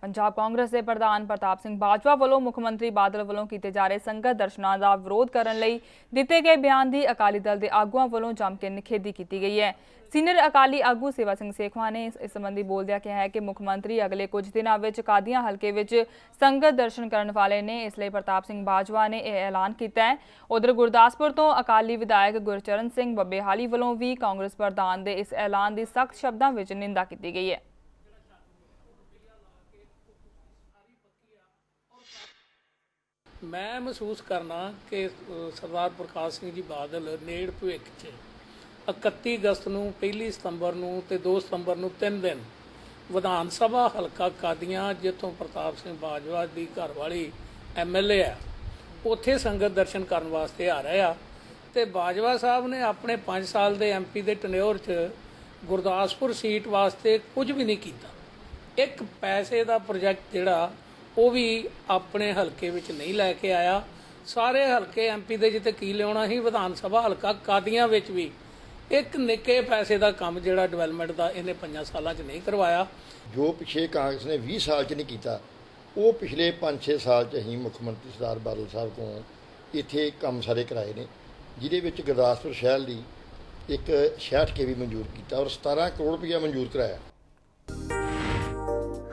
ਪੰਜਾਬ ਕਾਂਗਰਸ ਦੇ ਪ੍ਰਧਾਨ ਪ੍ਰਤਾਪ ਸਿੰਘ ਬਾਜਵਾ ਵੱਲੋਂ ਮੁੱਖ ਮੰਤਰੀ ਬਾਦਲ ਵੱਲੋਂ ਕੀਤੇ ਜਾ ਰਹੇ ਸੰਗਤ ਦਰਸ਼ਨਾਂ ਦਾ ਵਿਰੋਧ ਕਰਨ ਲਈ ਦਿੱਤੇ ਗਏ ਬਿਆਨ ਦੀ ਅਕਾਲੀ ਦਲ ਦੇ ਆਗੂਆਂ ਵੱਲੋਂ ਜੰਮ ਕੇ ਨਿਖੇਧੀ ਕੀਤੀ ਗਈ ਹੈ। ਸੀਨੀਅਰ ਅਕਾਲੀ ਆਗੂ ਸੇਵਾ ਸਿੰਘ ਸੇਖਵਾ ਨੇ ਇਸ ਇਸ ਸੰਬੰਧੀ ਬੋਲਦਿਆਂ ਕਿਹਾ ਹੈ ਕਿ ਮੁੱਖ ਮੰਤਰੀ ਅਗਲੇ ਕੁਝ ਦਿਨਾਂ ਵਿੱਚ ਕਾਦੀਆਂ ਹਲਕੇ ਵਿੱਚ ਸੰਗਤ ਦਰਸ਼ਨ ਕਰਨ ਵਾਲੇ ਨੇ, ਇਸ ਲਈ ਪ੍ਰਤਾਪ ਸਿੰਘ ਬਾਜਵਾ ਨੇ ਇਹ ਐਲਾਨ ਕੀਤਾ ਹੈ। ਉਧਰ ਗੁਰਦਾਸਪੁਰ ਤੋਂ ਅਕਾਲੀ ਵਿਧਾਇਕ ਗੁਰਚਰਨ ਸਿੰਘ ਬੱਬੇਹਾਲੀ ਵੱਲੋਂ ਵੀ ਕਾਂਗਰਸ ਪ੍ਰਧਾਨ ਦੇ ਇਸ ਐਲਾਨ ਦੀ ਸਖਤ ਸ਼ਬਦਾਂ ਵਿੱਚ ਨਿੰਦਾ ਕੀਤੀ ਗਈ ਹੈ। ਮੈਂ ਮਹਿਸੂਸ ਕਰਨਾ ਕਿ ਸਰਦਾਰ ਪ੍ਰਕਾਸ਼ ਸਿੰਘ ਜੀ ਬਾਦਲ ਨੇੜ ਭਵਿੱਖ 'ਚ 31 ਅਗਸਤ ਨੂੰ 1 ਸਤੰਬਰ ਨੂੰ ਤੇ 2 ਸਤੰਬਰ ਨੂੰ ਤਿੰਨ ਦਿਨ ਵਿਧਾਨ ਸਭਾ ਹਲਕਾ ਕਾਦੀਆਂ, ਜਿੱਥੋਂ ਪ੍ਰਤਾਪ ਸਿੰਘ ਬਾਜਵਾ ਦੀ ਘਰਵਾਲੀ ਐਮਐਲਏ ਆ, ਉੱਥੇ ਸੰਗਤ ਦਰਸ਼ਨ ਕਰਨ ਵਾਸਤੇ ਆ ਰਹੇ ਆ। ਤੇ ਬਾਜਵਾ ਸਾਹਿਬ ਨੇ ਆਪਣੇ 5 ਸਾਲ ਦੇ ਐਮਪੀ ਦੇ ਟਨਿਓਰ 'ਚ ਗੁਰਦਾਸਪੁਰ ਸੀਟ ਵਾਸਤੇ ਕੁਝ ਵੀ ਨਹੀਂ ਕੀਤਾ। ਇੱਕ ਪੈਸੇ ਦਾ ਪ੍ਰੋਜੈਕਟ ਜਿਹੜਾ ਉਹ ਵੀ ਆਪਣੇ ਹਲਕੇ ਵਿੱਚ ਨਹੀਂ ਲੈ ਕੇ ਆਇਆ। ਸਾਰੇ ਹਲਕੇ ਐਮਪੀ ਦੇ ਜਿੱਤੇ ਕੀ ਲਿਆਉਣਾ ਸੀ, ਵਿਧਾਨ ਸਭਾ ਹਲਕਾ ਕਾਦੀਆਂ ਵਿੱਚ ਵੀ। ਇੱਕ ਨਿੱਕੇ ਪੈਸੇ ਦਾ ਕੰਮ ਜਿਹੜਾ ਡਿਵੈਲਪਮੈਂਟ ਦਾ ਇਹਨੇ ਪੰਜਾਂ ਸਾਲਾਂ 'ਚ ਨਹੀਂ ਕਰਵਾਇਆ। ਜੋ ਪਿਛੇ ਕਾਂਗਰਸ ਨੇ 20 ਸਾਲ ਚ ਨਹੀਂ ਕੀਤਾ, ਉਹ ਪਿਛਲੇ 5-6 ਸਾਲ ਚ ਅਸੀਂ ਮੁੱਖ ਮੰਤਰੀ ਸਰਦਾਰ ਬਾਦਲ ਸਾਹਿਬ ਕੋਲ ਇੱਥੇ ਕੰਮ ਸਾਰੇ ਕਰਾਏ ਨੇ, ਜਿਹਦੇ ਵਿੱਚ ਗੁਰਦਾਸਪੁਰ ਸ਼ਹਿਰ ਲਈ ਇੱਕ 66 ਕੇ ਵੀ ਮਨਜ਼ੂਰ ਕੀਤਾ ਔਰ 17 ਕਰੋੜ ਰੁਪਇਆ ਮਨਜ਼ੂਰ ਕਰਾਇਆ।